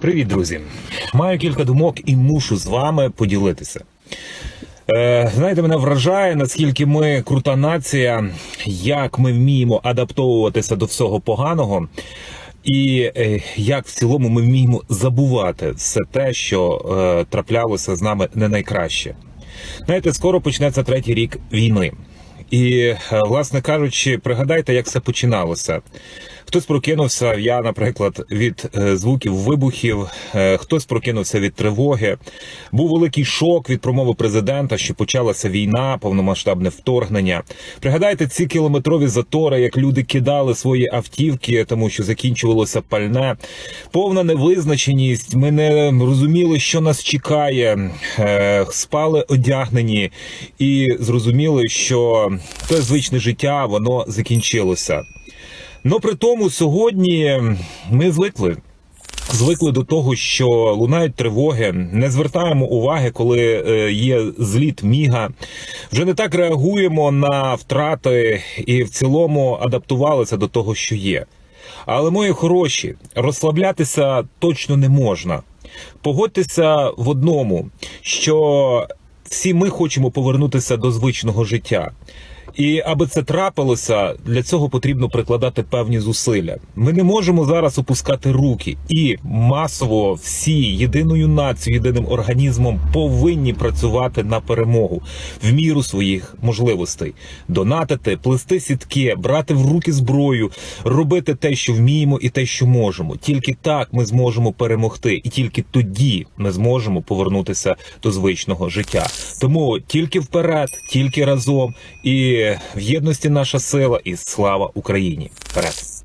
Привіт, друзі! Маю кілька думок і мушу з вами поділитися. Е, знаєте, мене вражає, наскільки ми крута нація, як ми вміємо адаптовуватися до всього поганого, і е, як в цілому ми вміємо забувати все те, що е, траплялося з нами не найкраще. Знаєте, скоро почнеться третій рік війни. І, е, власне кажучи, пригадайте, як це починалося. Хтось прокинувся, я, наприклад, від е, звуків вибухів, е, хтось прокинувся від тривоги. Був великий шок від промови президента, що почалася війна, повномасштабне вторгнення. Пригадайте ці кілометрові затори, як люди кидали свої автівки, тому що закінчувалося пальне. Повна невизначеність. Ми не розуміли, що нас чекає. Е, Спали одягнені і зрозуміли, що те звичне життя воно закінчилося. Ну при тому сьогодні ми звикли. Звикли до того, що лунають тривоги, не звертаємо уваги, коли е, є зліт міга. Вже не так реагуємо на втрати і в цілому адаптувалися до того, що є. Але мої хороші, розслаблятися точно не можна. Погодьтеся в одному, що всі ми хочемо повернутися до звичного життя. І аби це трапилося, для цього потрібно прикладати певні зусилля. Ми не можемо зараз опускати руки, і масово всі єдиною нацією, єдиним організмом повинні працювати на перемогу в міру своїх можливостей, донатити, плести сітки, брати в руки зброю, робити те, що вміємо, і те, що можемо. Тільки так ми зможемо перемогти, і тільки тоді ми зможемо повернутися до звичного життя. Тому тільки вперед, тільки разом і в єдності наша сила, і слава Україні. Вперед!